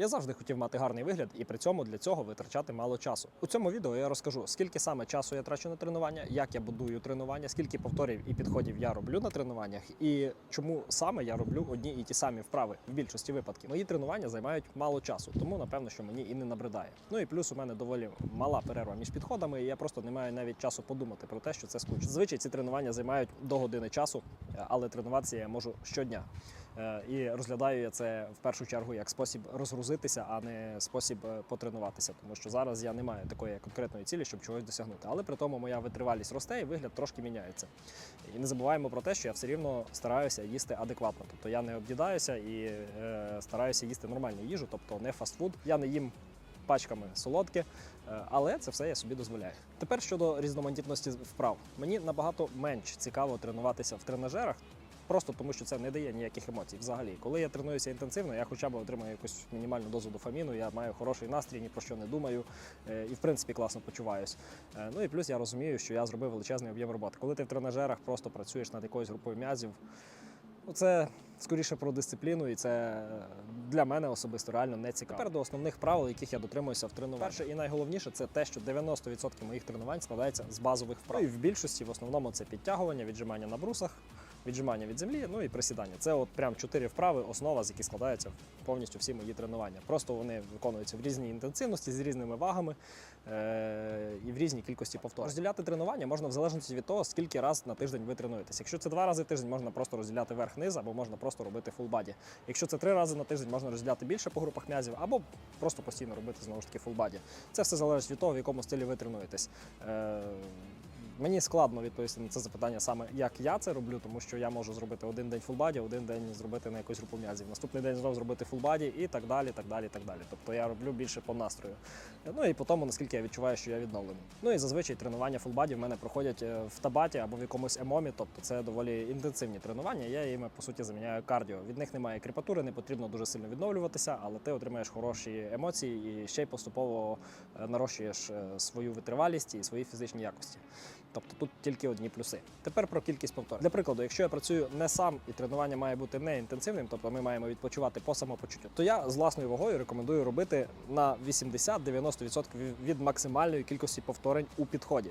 Я завжди хотів мати гарний вигляд і при цьому для цього витрачати мало часу. У цьому відео я розкажу, скільки саме часу я трачу на тренування, як я будую тренування, скільки повторів і підходів я роблю на тренуваннях, і чому саме я роблю одні і ті самі вправи в більшості випадків. Мої тренування займають мало часу, тому напевно, що мені і не набридає. Ну і плюс у мене доволі мала перерва між підходами, і я просто не маю навіть часу подумати про те, що це скучно. Зазвичай ці тренування займають до години часу, але тренуватися я можу щодня. Е, І розглядаю я це в першу чергу як спосіб розгрузитися, а не спосіб е, потренуватися. Тому що зараз я не маю такої конкретної цілі, щоб чогось досягнути. Але при тому моя витривалість росте і вигляд трошки міняється. І не забуваємо про те, що я все рівно стараюся їсти адекватно. Тобто я не об'їдаюся і е, стараюся їсти нормальну їжу, тобто не фастфуд. Я не їм пачками солодке, але це все я собі дозволяю. Тепер щодо різноманітності вправ, мені набагато менш цікаво тренуватися в тренажерах. Просто тому, що це не дає ніяких емоцій взагалі. Коли я тренуюся інтенсивно, я хоча б отримую якусь мінімальну дозу дофаміну, я маю хороший настрій, ні про що не думаю е, і в принципі класно почуваюсь. Е, Ну і плюс я розумію, що я зробив величезний об'єм роботи. Коли ти в тренажерах просто працюєш над якоюсь групою м'язів, ну це скоріше про дисципліну, і це е, для мене особисто реально не цікаво. Тепер до основних правил, яких я дотримуюся в тренуванні. Перше і найголовніше це те, що 90% моїх тренувань складається з базових вправ. Ну, і в більшості в основному це підтягування, віджимання на брусах. Віджимання від землі, ну і присідання. Це от прям чотири вправи, основа, з яких складаються повністю всі мої тренування. Просто вони виконуються в різній інтенсивності, з різними вагами е- і в різній кількості повторів. Розділяти тренування можна в залежності від того, скільки раз на тиждень ви тренуєтесь. Якщо це два рази в тиждень, можна просто розділяти верх-низ, або можна просто робити фулбаді. Якщо це три рази на тиждень, можна розділяти більше по групах м'язів, або просто постійно робити знову ж таки фулбаді. Це все залежить від того, в якому стилі ви тренуєтесь. Е- Мені складно відповісти на це запитання саме як я це роблю, тому що я можу зробити один день фулбаді, один день зробити на якусь групу м'язів, наступний день знову зробити фулбаді і так далі, так далі, так далі. Тобто я роблю більше по настрою. Ну і по тому, наскільки я відчуваю, що я відновлений. Ну і зазвичай тренування фулбаді в мене проходять е, в табаті або в якомусь емомі, тобто це доволі інтенсивні тренування. Я їми по суті заміняю кардіо. Від них немає кріпатури, не потрібно дуже сильно відновлюватися, але ти отримаєш хороші емоції і ще й поступово е, нарощуєш е, свою витривалість і свої фізичні якості. Тобто тут тільки одні плюси. Тепер про кількість повторів. Для прикладу, якщо я працюю не сам і тренування має бути не інтенсивним, тобто ми маємо відпочивати по самопочуттю, то я з власною вагою рекомендую робити на 80-90% від максимальної кількості повторень у підході.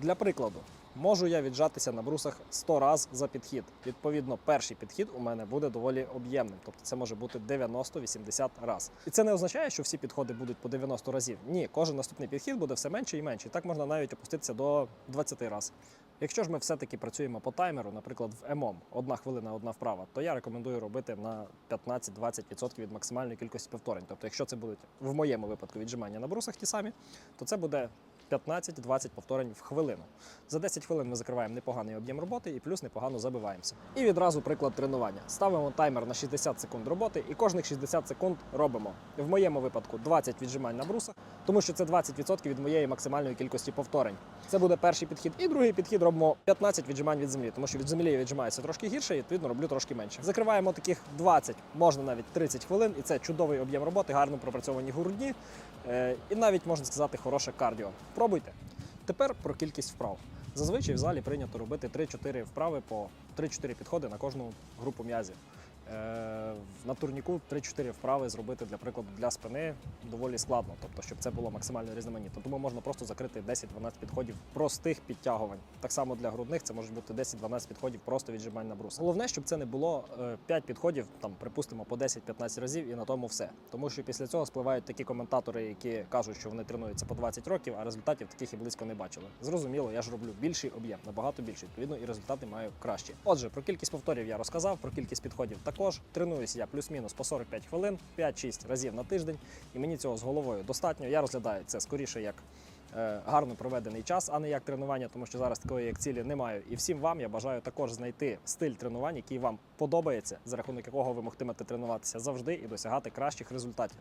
Для прикладу, можу я віджатися на брусах 100 разів за підхід. Відповідно, перший підхід у мене буде доволі об'ємним, тобто це може бути 90-80 разів. І це не означає, що всі підходи будуть по 90 разів. Ні, кожен наступний підхід буде все менше і менше. І так можна навіть опуститися до 20 разів. Якщо ж ми все-таки працюємо по таймеру, наприклад, в ЕМОМ, одна хвилина, одна вправа, то я рекомендую робити на 15-20% від максимальної кількості повторень. Тобто, якщо це будуть в моєму випадку віджимання на брусах ті самі, то це буде 15-20 повторень в хвилину. За 10 хвилин ми закриваємо непоганий об'єм роботи і плюс непогано забиваємося. І відразу приклад тренування. Ставимо таймер на 60 секунд роботи, і кожних 60 секунд робимо. В моєму випадку 20 віджимань на брусах, тому що це 20% від моєї максимальної кількості повторень. Це буде перший підхід. І другий підхід робимо 15 віджимань від землі, тому що від землі я віджимаюся трошки гірше, і відповідно роблю трошки менше. Закриваємо таких 20, можна навіть 30 хвилин, і це чудовий об'єм роботи, гарно пропрацьовані грудні, е, і навіть можна сказати хороше кардіо. Пробуйте. Тепер про кількість вправ. Зазвичай в залі прийнято робити 3-4 вправи по 3-4 підходи на кожну групу м'язів. Е, На турніку 3-4 вправи зробити, для прикладу, для спини доволі складно, тобто, щоб це було максимально різноманітно. Тому можна просто закрити 10-12 підходів простих підтягувань. Так само для грудних це можуть бути 10-12 підходів просто віджимань на брус. Головне, щоб це не було е, 5 підходів, там припустимо по 10-15 разів, і на тому все. Тому що після цього спливають такі коментатори, які кажуть, що вони тренуються по 20 років, а результатів таких і близько не бачили. Зрозуміло, я ж роблю більший об'єм, набагато більший. Відповідно, і результати маю кращі. Отже, про кількість повторів я розказав, про кількість підходів також. Тренуюся я плюс-мінус по 45 хвилин, 5-6 разів на тиждень, і мені цього з головою достатньо. Я розглядаю це скоріше як е, гарно проведений час, а не як тренування, тому що зараз такої як цілі немає. І всім вам я бажаю також знайти стиль тренувань, який вам подобається, за рахунок якого ви могтимете тренуватися завжди і досягати кращих результатів.